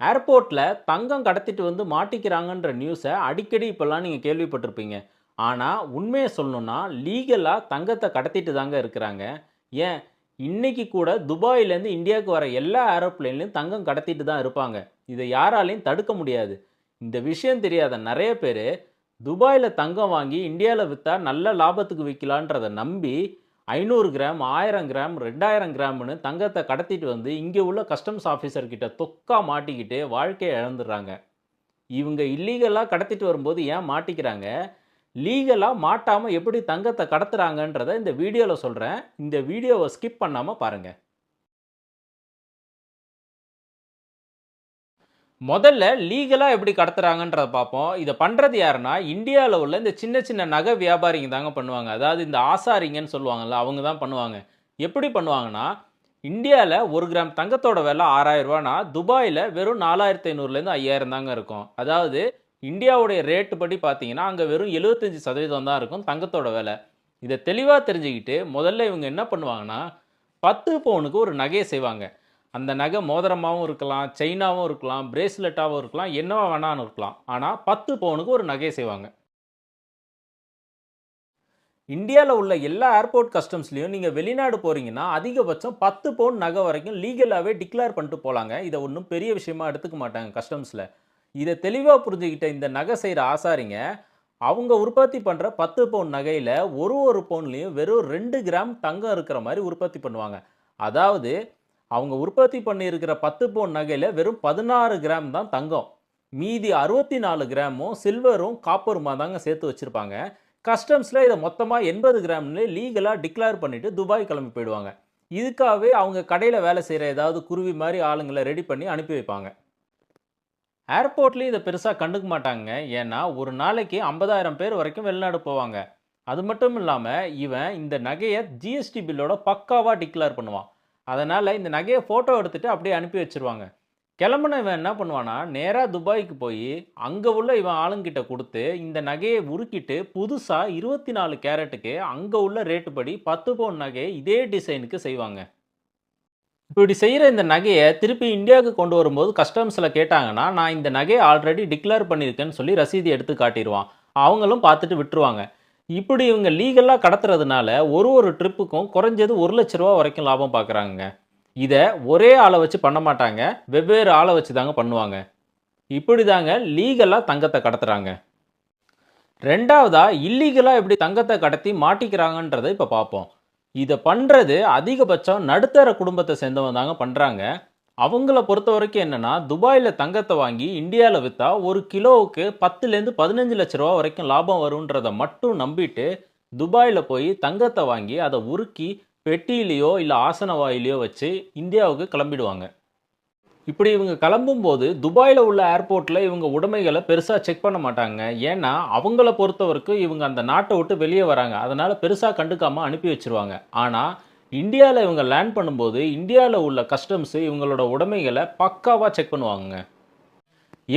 ஏர்போர்ட்டில் தங்கம் கடத்திட்டு வந்து மாட்டிக்கிறாங்கன்ற நியூஸை அடிக்கடி இப்போல்லாம் நீங்கள் கேள்விப்பட்டிருப்பீங்க. ஆனால் உண்மையை சொல்லணும்னா லீகலாக தங்கத்தை கடத்திட்டு தாங்க இருக்கிறாங்க. ஏன்? இன்றைக்கி கூட துபாயிலேருந்து இந்தியாவுக்கு வர எல்லா ஏரோப்ளேன்லையும் தங்கம் கடத்திட்டு தான் இருப்பாங்க. இதை யாராலையும் தடுக்க முடியாது. இந்த விஷயம் தெரியாத நிறைய பேர் துபாயில் தங்கம் வாங்கி இந்தியாவில் விற்றா நல்ல லாபத்துக்கு விற்கலான்றதை நம்பி ஐநூறு கிராம் ஆயிரம் கிராம் ரெண்டாயிரம் கிராம்னு தங்கத்தை கடத்திட்டு வந்து இங்கே உள்ள கஸ்டம்ஸ் ஆஃபீஸர்கிட்ட தொக்கா மாட்டிக்கிட்டு வாழ்க்கையை இழந்துடுறாங்க. இவங்க இல்லீகலாக கடத்திட்டு வரும்போது ஏன் மாட்டிக்கிறாங்க? லீகலாக மாட்டாமல் எப்படி தங்கத்தை கடத்துகிறாங்கன்றதை இந்த வீடியோவில் சொல்கிறேன் இந்த வீடியோவை ஸ்கிப் பண்ணாமல் பாருங்கள் முதல்ல லீகலாக எப்படி கடத்துறாங்கன்றதை பார்ப்போம். இதை பண்ணுறது யாருன்னா இந்தியாவில் உள்ள இந்த சின்ன சின்ன நகை வியாபாரிங்க தாங்க பண்ணுவாங்க. அதாவது இந்த ஆசாரிங்கன்னு சொல்லுவாங்கல்ல அவங்க தான் பண்ணுவாங்க. எப்படி பண்ணுவாங்கன்னா இந்தியாவில் ஒரு கிராம் தங்கத்தோட விலை ஆறாயிரம் ரூபானா துபாயில் வெறும் நாலாயிரத்தி ஐநூறுலேருந்து ஐயாயிரம் தாங்க இருக்கும். அதாவது இந்தியாவுடைய ரேட்டு படி பார்த்தீங்கன்னா அங்கே வெறும் எழுபத்தஞ்சி சதவீதம் தான் இருக்கும் தங்கத்தோட விலை. இதை தெளிவாக தெரிஞ்சுக்கிட்டு முதல்ல இவங்க என்ன பண்ணுவாங்கன்னா பத்து பவுனுக்கு ஒரு நகையை செய்வாங்க. அந்த நகை மோதிரமாகவும் இருக்கலாம் செயினாகவும் இருக்கலாம் பிரேஸ்லெட்டாகவும் இருக்கலாம் என்னவா வேணாலும் இருக்கலாம். ஆனால் பத்து பவுனுக்கு ஒரு நகையை செய்வாங்க. இந்தியாவில் உள்ள எல்லா ஏர்போர்ட் கஸ்டம்ஸ்லேயும் நீங்கள் வெளிநாடு போகிறீங்கன்னா அதிகபட்சம் பத்து பவுன் நகை வரைக்கும் லீகலாகவே டிக்ளேர் பண்ணிட்டு போகலாங்க இதை ஒன்றும் பெரிய விஷயமா எடுத்துக்க மாட்டாங்க கஸ்டம்ஸில் இதை தெளிவாக புரிஞ்சுக்கிட்ட இந்த நகை செய்கிற ஆசாரிங்க அவங்க உற்பத்தி பண்ணுற பத்து பவுன் நகையில் ஒரு ஒரு பவுன்லேயும் வெறும் ரெண்டு கிராம் தங்கம் இருக்கிற மாதிரி உற்பத்தி பண்ணுவாங்க. அதாவது அவங்க உற்பத்தி பண்ணியிருக்கிற பத்து பவுன் நகையில் வெறும் பதினாறு கிராம் தான் தங்கம். மீதி அறுபத்தி நாலு கிராமும் சில்வரும் காப்பருமா தாங்க சேர்த்து வச்சுருப்பாங்க. கஸ்டம்ஸில் இதை மொத்தமாக எண்பது கிராம்னு லீகலாக டிக்ளேர் பண்ணிவிட்டு துபாய் கிளம்பி போயிடுவாங்க. இதுக்காகவே அவங்க கடையில் வேலை செய்கிற ஏதாவது குருவி மாதிரி ஆளுங்களை ரெடி பண்ணி அனுப்பி வைப்பாங்க. ஏர்போர்ட்லேயும் இதை பெருசாக கண்டுக்க மாட்டாங்க. ஏன்னா ஒரு நாளைக்கு ஐம்பதாயிரம் பேர் வரைக்கும் வெளிநாடு போவாங்க. அது மட்டும் இல்லாமல் இவன் இந்த நகையை ஜிஎஸ்டி பில்லோட பக்காவாக டிக்ளேர் பண்ணுவான். அதனால் இந்த நகையை ஃபோட்டோ எடுத்துகிட்டு அப்படியே அனுப்பி வச்சுருவாங்க. கிளம்புன இவன் என்ன பண்ணுவானா நேராக துபாய்க்கு போய் அங்கே உள்ள இவன் ஆளுங்கிட்ட கொடுத்து இந்த நகையை உருக்கிட்டு புதுசாக இருபத்தி நாலு கேரட்டுக்கு அங்கே உள்ள ரேட்டு படி பத்து பவுன் நகையை இதே டிசைனுக்கு செய்வாங்க. இப்படி செய்கிற இந்த நகையை திருப்பி இந்தியாவுக்கு கொண்டு வரும்போது கஸ்டம்ஸில் கேட்டாங்கன்னா நான் இந்த நகையை ஆல்ரெடி டிக்ளேர் பண்ணியிருக்கேன்னு சொல்லி ரசீது எடுத்து காட்டிடுவான். அவங்களும் பார்த்துட்டு விட்டுருவாங்க. இப்படி இவங்க லீகலாக கடத்துறதுனால ஒரு ஒரு ட்ரிப்புக்கும் குறைஞ்சது ஒரு லட்ச ரூபா வரைக்கும் லாபம் பார்க்குறாங்க இதை ஒரே ஆளை வச்சு பண்ண மாட்டாங்க. வெவ்வேறு ஆளை வச்சு தாங்க பண்ணுவாங்க. இப்படி தாங்க லீகலாக தங்கத்தை கடத்துகிறாங்க ரெண்டாவதாக இல்லீகலாக எப்படி தங்கத்தை கடத்தி மாட்டிக்கிறாங்கன்றதை இப்போ பார்ப்போம் இதை பண்ணுறது அதிகபட்சம் நடுத்தர குடும்பத்தை சேர்ந்தவங்க தாங்க பண்ணுறாங்க அவங்கள பொறுத்த வரைக்கும் என்னென்னா துபாயில் தங்கத்தை வாங்கி இந்தியாவில் விற்றா ஒரு கிலோவுக்கு பத்துலேருந்து பதினஞ்சு லட்ச ரூபா வரைக்கும் லாபம் வரும்ன்றதை மட்டும் நம்பிட்டு துபாயில் போய் தங்கத்தை வாங்கி அதை உருக்கி பெட்டியிலையோ இல்லை ஆசன வாயிலையோ வச்சு இந்தியாவுக்கு கிளம்பிடுவாங்க. இப்படி இவங்க கிளம்பும்போது துபாயில் உள்ள ஏர்போர்ட்டில் இவங்க உடைமைகளை பெருசாக செக் பண்ண மாட்டாங்க. ஏன்னா அவங்கள பொறுத்த வரைக்கும் இவங்க அந்த நாட்டை விட்டு வெளியே வராங்க. அதனால் பெருசாக கண்டுக்காமல் அனுப்பி வச்சிருவாங்க. ஆனால் இந்தியாவில் இவங்க லேண்ட் பண்ணும்போது இந்தியாவில் உள்ள கஸ்டம்ஸு இவங்களோட உடைமைகளை பக்காவாக செக் பண்ணுவாங்க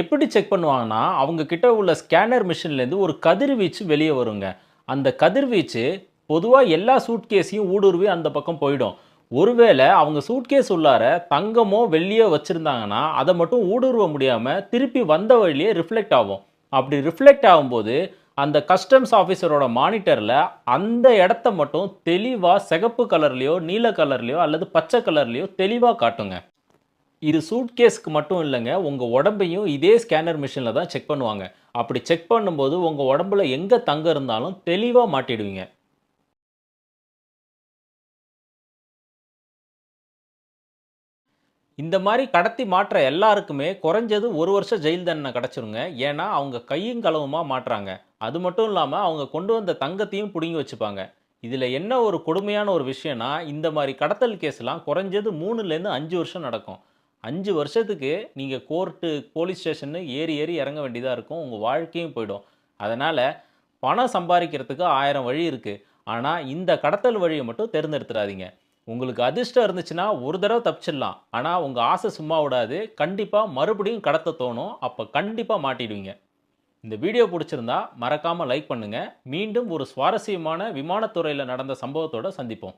எப்படி செக் பண்ணுவாங்கன்னா அவங்க கிட்ட உள்ள ஸ்கேனர் மிஷின்லேருந்து ஒரு கதிர்வீச்சு வெளியே வருங்க. அந்த கதிர்வீச்சு பொதுவாக எல்லா சூட்கேஸையும் ஊடுருவி அந்த பக்கம் போயிடும். ஒருவேளை அவங்க சூட்கேஸ் உள்ளார தங்கமோ வெள்ளியோ வச்சுருந்தாங்கன்னா அதை மட்டும் ஊடுருவ முடியாமல் திருப்பி வந்த வழியே ரிஃப்ளெக்ட் ஆகும். அப்படி ரிஃப்ளெக்ட் ஆகும்போது அந்த கஸ்டம்ஸ் ஆஃபீஸரோட மானிட்டரில் அந்த இடத்த மட்டும் தெளிவாக சிகப்பு கலர்லேயோ நீல கலர்லேயோ அல்லது பச்சை கலர்லேயோ தெளிவாக காட்டுங்க. இது சூட்கேஸ்க்கு மட்டும் இல்லைங்க உங்கள் உடம்பையும் இதே ஸ்கேனர் மிஷினில் தான் செக் பண்ணுவாங்க. அப்படி செக் பண்ணும்போது உங்கள் உடம்புல எங்கே தங்க இருந்தாலும் தெளிவாக மாட்டிடுவீங்க. இந்த மாதிரி கடத்தி மாற்ற எல்லாருக்குமே குறைஞ்சது ஒரு வருஷம் ஜெயில் தண்டனை கிடச்சிருங்க. ஏன்னா அவங்க கையும் களவுமாக மாட்டுறாங்க அது மட்டும் இல்லாமல் அவங்க கொண்டு வந்த தங்கத்தையும் பிடுங்கி வச்சுப்பாங்க. இதில் என்ன ஒரு கொடுமையான ஒரு விஷயம்னா இந்த மாதிரி கடத்தல் கேஸ்லாம் குறைஞ்சது மூணுலேருந்து அஞ்சு வருஷம் நடக்கும். அஞ்சு வருஷத்துக்கு நீங்கள் கோர்ட்டு போலீஸ் ஸ்டேஷன்னு ஏறி ஏறி இறங்க வேண்டியதாக இருக்கும். உங்கள் வாழ்க்கையும் போயிடும். அதனால் பணம் சம்பாதிக்கிறதுக்கு ஆயிரம் வழி இருக்குது ஆனால் இந்த கடத்தல் வழியை மட்டும் தேர்ந்தெடுத்துடாதீங்க உங்களுக்கு அதிர்ஷ்டம் இருந்துச்சுன்னா ஒரு தடவை தப்பிச்சிடலாம். ஆனால் உங்கள் ஆசை சும்மா விடாது. கண்டிப்பாக மறுபடியும் கடத்த தோணும். அப்போ கண்டிப்பாக மாட்டிடுவீங்க. இந்த வீடியோ பிடிச்சிருந்தா மறக்காமல் லைக் பண்ணுங்கள் மீண்டும் ஒரு சுவாரஸ்யமான விமானத்துறையில் நடந்த சம்பவத்தோட சந்திப்போம்.